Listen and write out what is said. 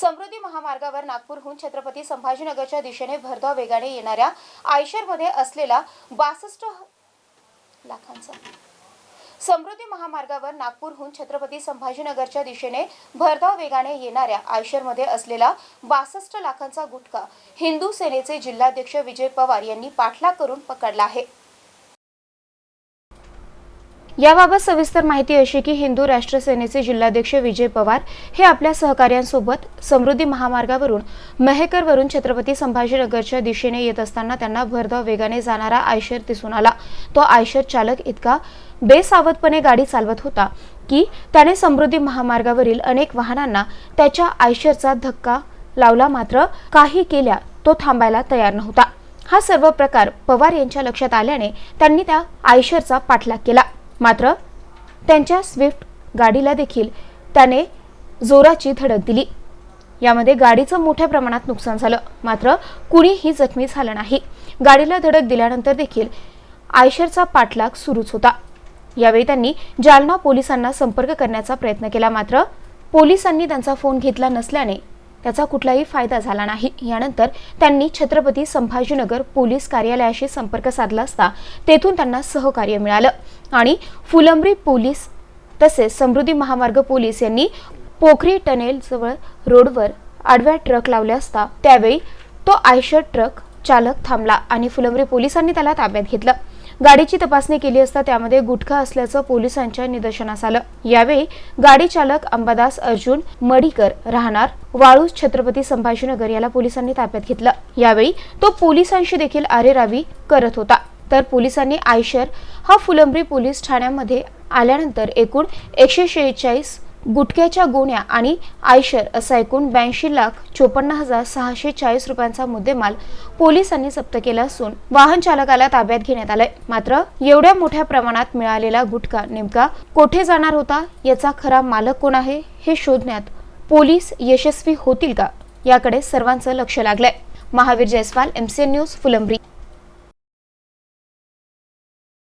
समृद्धी महामार्गावर नागपूरहून छत्रपती संभाजीनगरच्या दिशेने भरधाव वेगाने येणाऱ्या आयशरमध्ये असलेला बासष्ट लाखांचा समृद्धी महामार्गावर नागपूरहून छत्रपती संभाजीनगरच्या दिशेने भरधाव वेगाने येणाऱ्या आयशरमध्ये असलेला बासष्ट लाखांचा गुटखा हिंदू सेनेचे जिल्हाध्यक्ष विजय पवार यांनी पाठलाग करून पकडला आहे. याबाबत सविस्तर माहिती अशी की हिंदू राष्ट्र सेनेचे जिल्हाध्यक्ष विजय पवार हे आपल्या सहकाऱ्यांसोबत समृद्धी महामार्गावरून मेहकरवरून छत्रपती संभाजीनगरच्या दिशेने येत असताना त्यांना भरधाव वेगाने जाणारा आयशर दिसून आला. तो आयशर चालक इतका बेसावधपणे गाडी चालवत होता की त्याने समृद्धी महामार्गावरील अनेक वाहनांना त्याच्या आयशरचा धक्का लावला मात्र काही केल्या तो थांबायला तयार नव्हता. हा सर्व प्रकार पवार यांच्या लक्षात आल्याने त्यांनी त्या आयशरचा पाठलाग केला. मात्र त्यांच्या स्विफ्ट गाडीला देखील त्याने जोराची धडक दिली. यामध्ये गाडीचं मोठ्या प्रमाणात नुकसान झालं. मात्र कुणीही जखमी झालं नाही. गाडीला धडक दिल्यानंतर देखील आयशरचा पाठलाग सुरूच होता. यावेळी त्यांनी जालना पोलिसांना संपर्क करण्याचा प्रयत्न केला. मात्र पोलिसांनी त्यांचा फोन घेतला नसल्याने त्याचा कुठलाही फायदा झाला नाही. यानंतर त्यांनी छत्रपती संभाजीनगर पोलीस कार्यालयाशी संपर्क साधला असता तेथून त्यांना सहकार्य मिळालं. आणि फुलंब्री पोलीस तसेच समृद्धी महामार्ग पोलीस यांनी पोखरी टनेल जवळ रोडवर आडव्या ट्रक लावले असता त्यावेळी तो आयशर ट्रक चालक थांबला आणि फुलंब्री पोलिसांनी त्याला ताब्यात घेतलं. गाडीची तपासणी केली असता त्यामध्ये गुटखा असल्याचं पोलिसांच्या निदर्शनास आलं. यावेळी गाडी चालक अंबादास अर्जुन मडीकर राहणार वाळू छत्रपती संभाजीनगर याला पोलिसांनी ताब्यात घेतलं. यावेळी तो पोलिसांशी देखील आरेरावी करत होता. तर पोलिसांनी आयशर हा फुलंब्री पोलीस ठाण्यामध्ये आल्यानंतर एकूण एकशे शेहेचाळीस गुटख्याच्या गोण्या आणि आयशर असा एकूण ब्याऐंशी लाख चोपन्न हजार सहाशे चाळीस रुपयांचा मुद्देमाल पोलिसांनी जप्त केला असून वाहन चालकाला ताब्यात घेण्यात आलंय. मात्र एवढ्या मोठ्या प्रमाणात मिळालेला गुटखा नेमका कोठे जाणार होता? याचा खरा मालक कोण आहे? हे शोधण्यात पोलीस यशस्वी होतील का? याकडे सर्वांचं लक्ष लागलंय. Mahavir Jaiswal MCN news Phulambri.